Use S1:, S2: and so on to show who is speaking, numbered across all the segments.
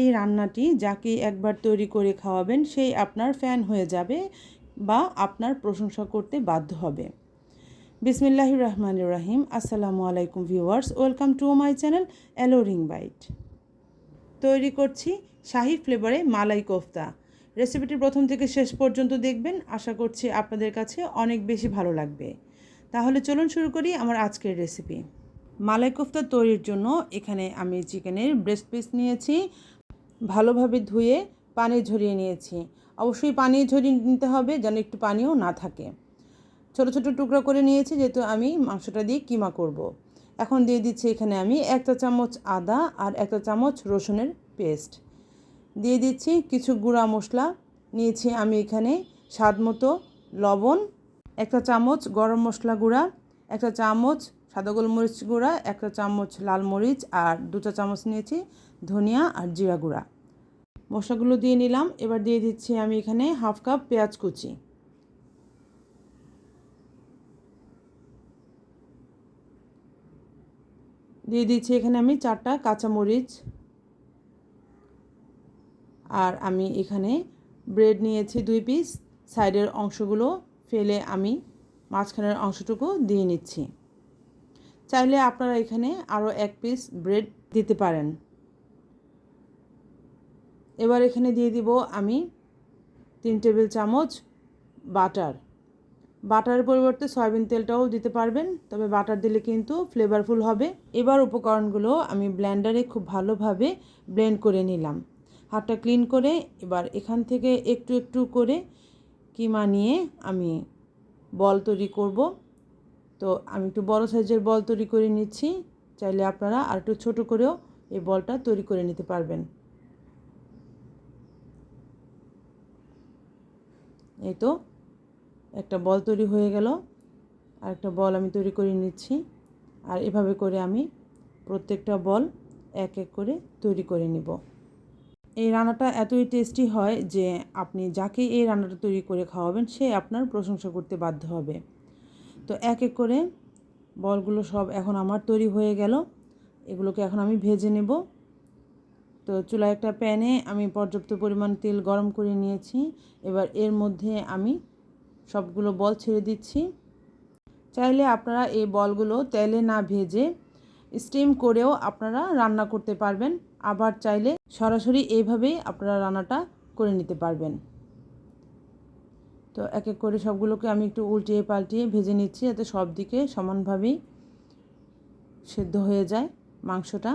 S1: এই রান্নাটি যাকে একবার তৈরি করে খাওয়াবেন, সেই আপনার ফ্যান হয়ে যাবে বা আপনার প্রশংসা করতে বাধ্য হবে। বিসমিল্লাহ রহমান রাহিম। আসসালামু আলাইকুম viewers, welcome to my channel অ্যালোরিং byte তৈরি করছি শাহি ফ্লেভারে মালাই কোফতা। রেসিপিটি প্রথম থেকে শেষ পর্যন্ত দেখবেন, আশা করছি আপনাদের কাছে অনেক বেশি ভালো লাগবে। তাহলে চলুন শুরু করি আমার আজকের রেসিপি। মালাই কোফতা তৈরির জন্য এখানে আমি চিকেনের ব্রেস্ট পিস নিয়েছি ভালোভাবে ধুয়ে পানি ঝরিয়ে নিয়েছি। অবশ্যই পানি ঝরিয়ে নিতে হবে যেন একটু পানিও না থাকে। ছোট ছোট টুকরা করে নিয়েছি যেহেতু আমি মাংসটা দিয়ে কিমা করব। এখন দিয়ে দিচ্ছি এখানে আমি একটা চামচ আদা আর একটা চামচ রসুনের পেস্ট। দিয়ে দিচ্ছি কিছু গুঁড়া মশলা। নিয়েছি আমি এখানে স্বাদ মতো লবণ একটা চামচ গরম মশলা গুঁড়া একটা চামচ সাদা গোলমরিচ গুঁড়া, একটা চামচ লাল মরিচ আর দুটো চামচ নিয়েছি ধনিয়া আর জিরা গুঁড়া। মশলাগুলো দিয়ে নিলাম। এবার দিয়ে দিচ্ছি আমি এখানে হাফ কাপ পেঁয়াজ কুচি। দিয়ে দিচ্ছি এখানে আমি চারটা কাঁচামরিচ। আর আমি এখানে ব্রেড নিয়েছি দুই পিস। সাইডের অংশগুলো ফেলে আমি মাঝখানের অংশটুকু দিয়ে নিচ্ছি। চাইলে আপনারা এখানে আরও এক পিস ব্রেড দিতে পারেন। এবার এখানে দিয়ে দিব আমি তিন টেবিল চামচ বাটার। বাটারের পরিবর্তে সয়াবিন তেলটাও দিতে পারবেন, তবে বাটার দিলে কিন্তু ফ্লেভারফুল হবে। এবার উপকরণগুলো আমি ব্লেন্ডারে খুব ভালোভাবে ব্লেন্ড করে নিলাম। হাতটা ক্লিন করে এবার এখান থেকে একটু একটু করে কিমা নিয়ে আমি বল তৈরি করব। তো আমি একটু বড় সাইজের বল তৈরি করে নিচ্ছি। চাইলে আপনারা আর একটু ছোটো করেও এই বলটা তৈরি করে নিতে পারবেন। এই তো একটা বল তৈরি হয়ে গেল। আর একটা বল আমি তৈরি করে নিচ্ছি। আর এভাবে করে আমি প্রত্যেকটা বল এক এক করে তৈরি করে নিব। এই রান্নাটা এতই টেস্টি হয় যে আপনি যাকে এই রান্নাটা তৈরি করে খাওয়াবেন সে আপনার প্রশংসা করতে বাধ্য হবে। তো এক এক করে বলগুলো সব এখন আমার তৈরি হয়ে গেল। এগুলোকে এখন আমি ভেজে নেব। তো চুলায় একটা প্যানে আমি পর্যাপ্ত পরিমাণ তেল গরম করে নিয়েছি। এবার এর মধ্যে আমি সবগুলো বল ছেড়ে দিচ্ছি। চাইলে আপনারা এই বলগুলো তেলে না ভেজে স্টিম করেও আপনারা রান্না করতে পারবেন। আবার চাইলে সরাসরি এইভাবেই আপনারা রান্নাটা করে নিতে পারবেন। তো এক এক করে সবগুলোকে আমি একটু উল্টিয়ে পাল্টিয়ে ভেজে নিচ্ছি যাতে সব দিকে সমানভাবেই সেদ্ধ হয়ে যায় মাংসটা।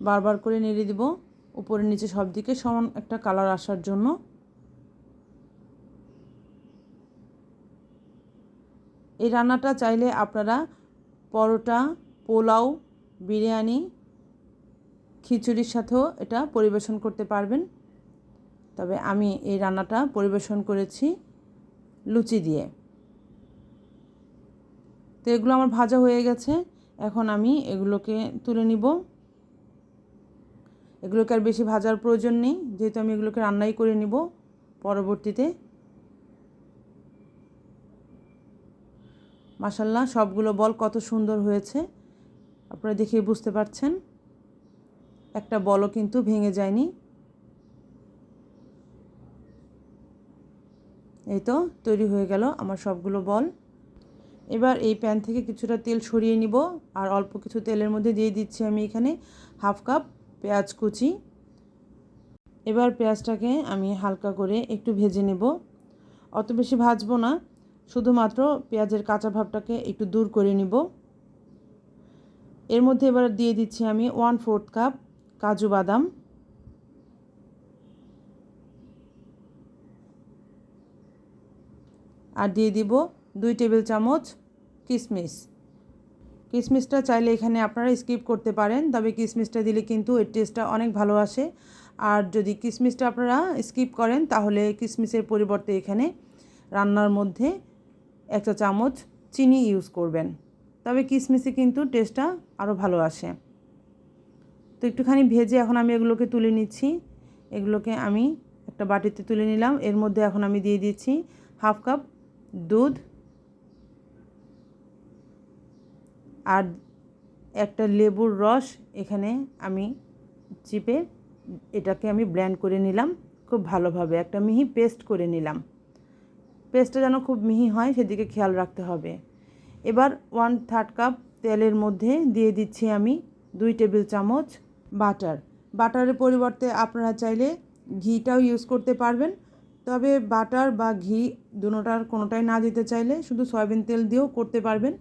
S1: বারবার করে নেড়ে দিব। উপরে নিচে সব দিকে সমান একটা কালার আসার জন্য। এই রান্নাটা চাইলে আপনারা পরোটা, পোলাও, বিরিয়ানি, খিচুড়ির সাথেও এটা পরিবেশন করতে পারবেন। তবে আমি এই রান্নাটা পরিবেশন করেছি লুচি দিয়ে। তো এগুলো আমার ভাজা হয়ে গেছে। এখন আমি এগুলোকে তুলে নিব। এগুলোকে আর বেশি ভাজার প্রয়োজন নেই, যেহেতু আমি এগুলোকে রান্নাই করে নিব পরবর্তীতে। মাসাল্লাহ সবগুলো বল কত সুন্দর হয়েছে। আপনারা দেখে বুঝতে পারছেন। একটা বলও কিন্তু ভেঙে যায়নি। এই তো, তৈরি হয়ে গেল, আমার সবগুলো বল। এবার এই প্যান থেকে কিছুটা তেল সরিয়ে নিব, আর অল্প কিছু তেলের মধ্যে দিয়ে দিচ্ছি আমি এখানে হাফ কাপ পেঁয়াজ কুচি। এবার পেঁয়াজটাকে আমি হালকা করে একটু ভেজে নেব। অত বেশি ভাজবো না, শুধুমাত্র পেঁয়াজের কাঁচা ভাবটাকে একটু দূর করে নিব। এর মধ্যে এবার দিয়ে দিচ্ছি আমি ওয়ান ফোর্থ কাপ কাজু বাদাম। আর দিয়ে দিব দুই টেবিল চামচ কিশমিশ কিশমিশটা চাইলে এখানে আপনারা স্কিপ করতে পারেন, তবে কিশমিশটা দিলে কিন্তু এর টেস্টটা অনেক ভালো আসে। আর যদি কিশমিশটা আপনারা স্কিপ করেন, তাহলে কিশমিশের পরিবর্তে এখানে রান্নার মধ্যে একটা চামচ চিনি ইউজ করবেন। তবে কিশমিশে কিন্তু টেস্টটা আরও ভালো আসে। তো একটুখানি ভেজে এখন আমি এগুলোকে তুলে নিচ্ছি। এগুলোকে আমি একটা বাটিতে তুলে নিলাম। এর মধ্যে এখন আমি দিয়ে দিচ্ছি হাফ কাপ দুধ আর একটা লেবুর রস এখানে আমি চিপে এটাকে আমি ব্ল্যান্ড করে নিলাম খুব ভালোভাবে। একটা মিহি পেস্ট করে নিলাম। পেস্টটা যেন খুব মিহি হয় সেদিকে খেয়াল রাখতে হবে। এবার ওয়ান থার্ড কাপ তেলের মধ্যে দিয়ে দিচ্ছি আমি দুই টেবিল চামচ বাটার বাটারের পরিবর্তে আপনারা চাইলে ঘিটাও ইউজ করতে পারবেন। তবে বাটার বা ঘি দুটোটার কোনোটাই না দিতে চাইলে শুধু সয়াবিন তেল দিয়েও করতে পারবেন।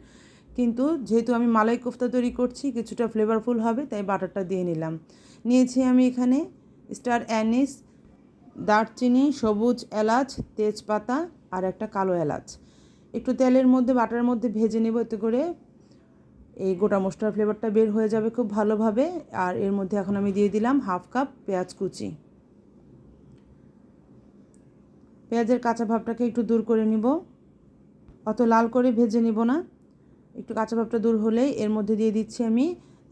S1: কিন্তু যেহেতু আমি মালাই কোফতা তৈরি করছি, কিছুটা ফ্লেভারফুল হবে, তাই বাটারটা দিয়ে নিলাম। নিয়েছি আমি এখানে স্টার অ্যানিস দারচিনি, সবুজ এলাচ, তেজপাতা আর একটা কালো এলাচ। একটু তেলের মধ্যে, বাটার মধ্যে ভেজে নেব এতে করে এই গোটা মশলার ফ্লেভারটা বের হয়ে যাবে খুব ভালোভাবে। আর এর মধ্যে এখন আমি দিয়ে দিলাম হাফ কাপ পেঁয়াজ কুচি। পেঁয়াজের কাঁচা ভাবটাকে একটু দূর করে নিব। অত লাল করে ভেজে নিব না। একটু কাঁচা ভাবটা দূর হলেই এর মধ্যে দিয়ে দিচ্ছি আমি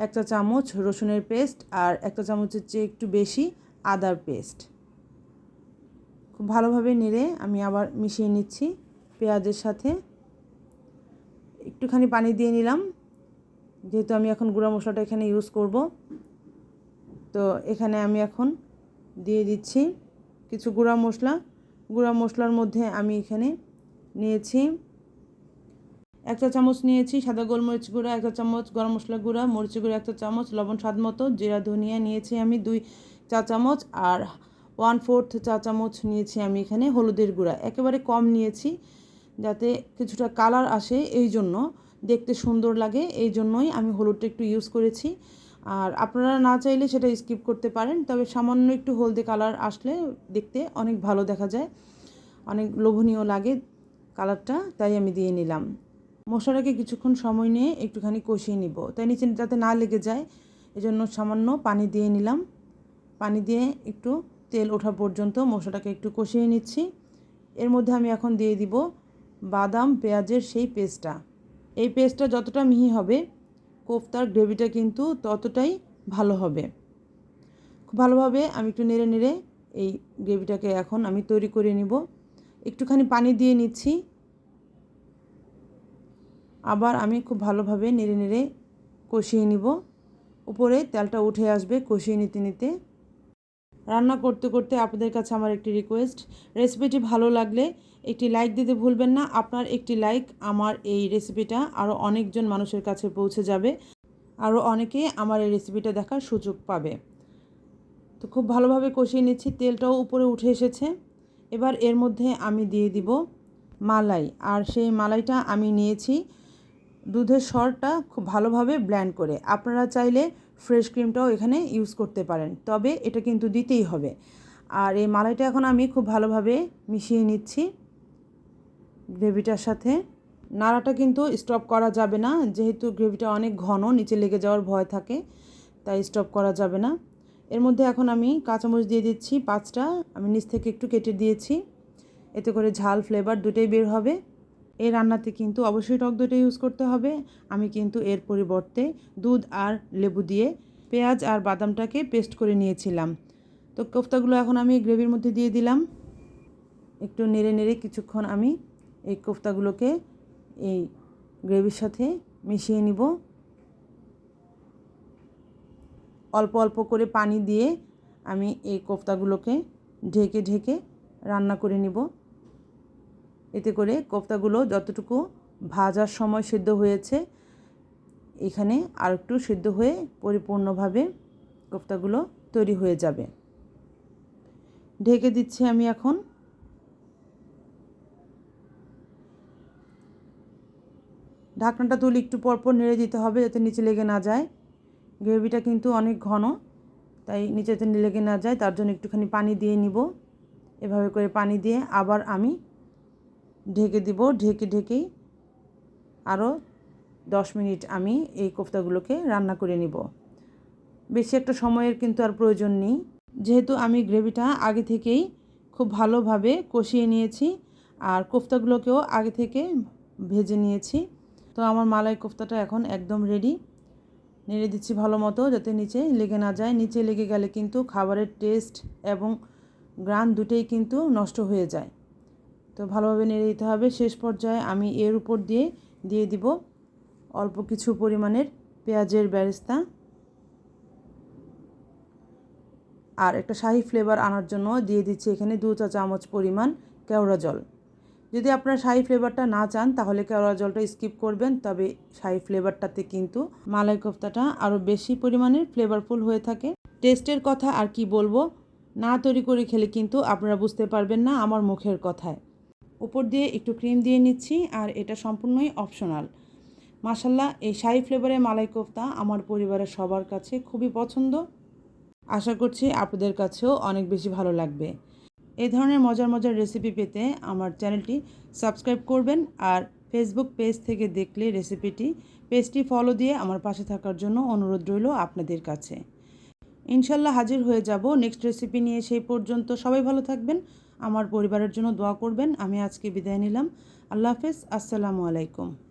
S1: একটা চামচ রসুনের পেস্ট আর একটা চামচের চেয়ে একটু বেশি আদার পেস্ট। খুব ভালোভাবে নেড়ে আমি আবার মিশিয়ে নিচ্ছি পেঁয়াজের সাথে। একটুখানি পানি দিয়ে নিলাম। যেহেতু আমি এখন গুঁড়া মশলাটা এখানে ইউজ করব। তো এখানে আমি এখন দিয়ে দিচ্ছি কিছু গুঁড়া মশলা। গুঁড়া মশলার মধ্যে আমি এখানে নিয়েছি একটা চামচ নিয়েছি সাদা গোলমরিচ গুঁড়া একটা চামচ গরম মশলা গুঁড়া, মরিচ গুঁড়া একটা চামচ, লবণ স্বাদ মতো, জিরা, ধনিয়া নিয়েছি আমি দুই চা চামচ আর ওয়ান ফোর্থ চা চামচ নিয়েছি আমি এখানে হলুদের গুঁড়া। একেবারে কম নিয়েছি যাতে কিছুটা কালার আসে, এই জন্য দেখতে সুন্দর লাগে, এই জন্যই আমি হলুদটা একটু ইউজ করেছি। আর আপনারা না চাইলে সেটা স্কিপ করতে পারেন, তবে সামান্য একটু হলদে কালার আসলে দেখতে অনেক ভালো দেখা যায়। অনেক লোভনীয় লাগে কালারটা তাই আমি দিয়ে নিলাম। মশলাটাকে কিছুক্ষণ সময় নিয়ে একটুখানি কষিয়ে নিব। তাই নিচে যাতে না লেগে যায়, এজন্য সামান্য পানি দিয়ে নিলাম। পানি দিয়ে একটু তেল ওঠা পর্যন্ত মশলাটাকে একটু কষিয়ে নিচ্ছি। এর মধ্যে আমি এখন দিয়ে দিব বাদাম, পেঁয়াজের সেই পেস্টটা এই পেস্টটা যতটা মিহি হবে কোফতার গ্রেভিটা কিন্তু ততটাই ভালো হবে। খুব ভালোভাবে আমি একটু নেড়ে নেড়ে এই গ্রেভিটাকে এখন আমি তৈরি করে নিব। একটুখানি পানি দিয়ে নিচ্ছি। আবার আমি খুব ভালোভাবে নেড়ে নেড়ে কষিয়ে নিব। উপরে তেলটা উঠে আসবে কষিয়ে নিতে নিতে। রান্না করতে করতে আপনাদের কাছে আমার একটি রিকোয়েস্ট রেসিপিটি ভালো লাগলে একটি লাইক দিতে ভুলবেন না। আপনার একটি লাইক আমার এই রেসিপিটা আরও অনেকজন মানুষের কাছে পৌঁছে যাবে। আরও অনেকে আমার এই রেসিপিটা দেখার সুযোগ পাবে। তো খুব ভালোভাবে কষিয়ে নিচ্ছি। তেলটাও উপরে উঠে এসেছে। এবার এর মধ্যে আমি দিয়ে দিব মালাই। আর সেই মালাইটা আমি নিয়েছি দুধের সরটা খুব ভালোভাবে ব্ল্যান্ড করে। আপনারা চাইলে ফ্রেশ ক্রিমটাও এখানে ইউজ করতে পারেন। তবে এটা কিন্তু দিতেই হবে। আর এই মালাইটা এখন আমি খুব ভালোভাবে মিশিয়ে নিচ্ছি গ্রেভিটার সাথে। নাড়াটা কিন্তু স্টপ করা যাবে না, যেহেতু গ্রেভিটা অনেক ঘন, নিচে লেগে যাওয়ার ভয় থাকে, তাই স্টপ করা যাবে না। এর মধ্যে এখন আমি কাঁচামরিচ দিয়ে দিচ্ছি, পাঁচটা। আমি নিচ থেকে একটু কেটে দিয়েছি। এতে করে ঝাল ফ্লেভার দুটোই বের হবে। এই রান্নাতে কিন্তু অবশ্যই টক দইটা ইউজ করতে হবে। আমি কিন্তু এর পরিবর্তে দুধ আর লেবু দিয়ে পেঁয়াজ আর বাদামটাকে পেস্ট করে নিয়েছিলাম। তো কোফতাগুলো এখন আমি গ্রেভির মধ্যে দিয়ে দিলাম। একটু নেড়ে নেড়ে কিছুক্ষণ আমি এই কোফতাগুলোকে এই গ্রেভির সাথে মিশিয়ে নিব। অল্প অল্প করে পানি দিয়ে আমি এই কোফতাগুলোকে ঢেকে ঢেকে রান্না করে নিব। এতে করে কোফতাগুলো যতটুকু ভাজার সময় সিদ্ধ হয়েছে, এখানে আর একটু সিদ্ধ হয়ে পরিপূর্ণভাবে কোফতাগুলো তৈরি হয়ে যাবে। ঢেকে দিচ্ছি আমি এখন ঢাকনাটা তুলে একটু পরপর নেড়ে দিতে হবে যাতে নিচে লেগে না যায়। গ্রেভিটা কিন্তু অনেক ঘন, তাই নিচেতে লেগে না যায়, তার জন্য একটুখানি পানি দিয়ে নিব। এভাবে করে পানি দিয়ে আবার আমি ঢেকে দিব, ঢেকে ঢেকেই আরও দশ মিনিট আমি এই কোফতাগুলোকে রান্না করে নিব। বেশি একটা সময়ের কিন্তু আর প্রয়োজন নেই। যেহেতু আমি গ্রেভিটা আগে থেকেই খুব ভালোভাবে কষিয়ে নিয়েছি আর কোফতাগুলোকেও আগে থেকে ভেজে নিয়েছি, তো আমার মালাই কোফতাটা এখন একদম রেডি নেড়ে দিচ্ছি ভালো মতো যাতে নিচে লেগে না যায়। নিচে লেগে গেলে কিন্তু খাবারের টেস্ট এবং গ্রান দুটোই কিন্তু নষ্ট হয়ে যায়। তো ভালোভাবে নেড়ে দিতে হবে। শেষ পর্যায়ে আমি এর উপর দিয়ে দিয়ে দিব অল্প কিছু পরিমাণের পেঁয়াজের ব্যারেস্তা। আর একটা শাহি ফ্লেভার আনার জন্য দিয়ে দিচ্ছি এখানে দু চা চামচ পরিমাণ কেওড়া জল। যদি আপনারা শাহি ফ্লেভারটা না চান, তাহলে কেওড়া জলটা স্কিপ করবেন, তবে শাহি ফ্লেভারটাতে কিন্তু মালাই কোফতাটা আরও বেশি পরিমাণের ফ্লেভারফুল হয়ে থাকে। টেস্টের কথা আর কি বলব? না তৈরি করে খেলে কিন্তু আপনারা বুঝতে পারবেন না আমার মুখের কথায়। উপর দিয়ে একটু ক্রিম দিয়ে নিচ্ছি আর এটা সম্পূর্ণই অপশনাল মাসাল্লাহ এই শাহি ফ্লেভারের মালাই কোফতা আমার পরিবারের সবার কাছে খুবই পছন্দ। আশা করছি আপনাদের কাছেও অনেক বেশি ভালো লাগবে। এই ধরনের মজার মজার রেসিপি পেতে আমার চ্যানেলটি সাবস্ক্রাইব করবেন আর ফেসবুক পেজ থেকে দেখলে রেসিপিটি পেজটি ফলো দিয়ে আমার পাশে থাকার জন্য অনুরোধ রইল আপনাদের কাছে। ইনশাল্লাহ হাজির হয়ে যাব। নেক্সট রেসিপি নিয়ে সেই পর্যন্ত সবাই ভালো থাকবেন। আমার পরিবারের জন্য দোয়া করবেন। আমি আজকে বিদায় নিলাম। আল্লাহ হাফেজ। আসসালামু আলাইকুম।